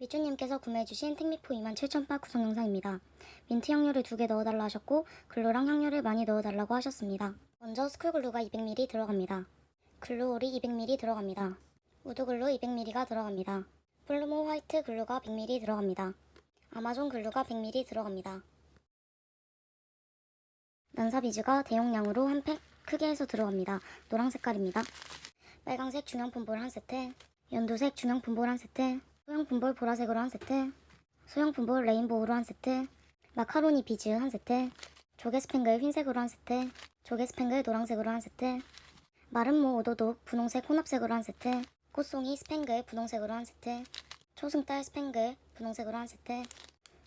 미주님께서 구매해주신 택미포 27,000바 구성 영상입니다. 민트 향료를 두 개 넣어달라 하셨고 글루랑 향료를 많이 넣어달라고 하셨습니다. 먼저 스쿨글루가 200ml 들어갑니다. 글루올이 200ml 들어갑니다. 우드글루 200ml가 들어갑니다. 플루모 화이트 글루가 100ml 들어갑니다. 아마존 글루가 100ml 들어갑니다. 난사비즈가 대용량으로 한 팩 크게 해서 들어갑니다. 노랑 색깔입니다. 빨강색 중형 폼볼 한 세트, 연두색 중형 폼볼 한 세트, 소형 폼볼 보라색으로 한 세트, 소형 폼볼 레인보우로 한 세트, 마카로니 비즈 한 세트, 조개 스팽글 흰색으로 한 세트, 조개 스팽글 노란색으로 한 세트, 마름모 오도독 분홍색 혼합색으로 한 세트, 꽃송이 스팽글 분홍색으로 한 세트, 초승달 스팽글 분홍색으로 한 세트,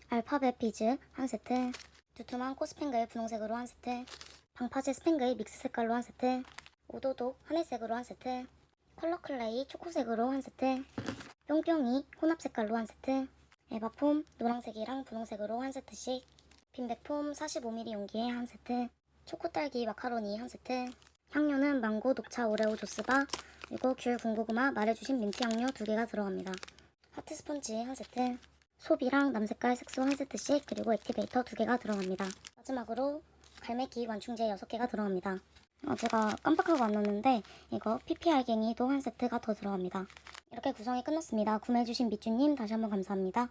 알파벳 비즈 한 세트, 두툼한 꽃 스팽글 분홍색으로 한 세트, 방파제 스팽글 믹스 색깔로 한 세트, 오도독 하늘색으로 한 세트, 컬러 클레이 초코색으로 한 세트, 뿅뿅이 혼합 색깔로 한 세트, 에바폼 노란색이랑 분홍색으로 한 세트씩, 빈백폼 45ml 용기에 한 세트, 초코딸기 마카로니 한 세트, 향료는 망고 녹차 오레오 조스바, 그리고 귤 군고구마 말해주신 민트 향료 두 개가 들어갑니다. 하트 스펀지 한 세트, 소비랑 남색깔 색소 한 세트씩 그리고 액티베이터 두 개가 들어갑니다. 마지막으로 갈매기 완충제 6개가 들어갑니다. 어, 제가 깜빡하고 안 넣었는데 이거 PP알갱이도 한 세트가 더 들어갑니다. 이렇게 구성이 끝났습니다. 구매해주신 밑주님 다시 한번 감사합니다.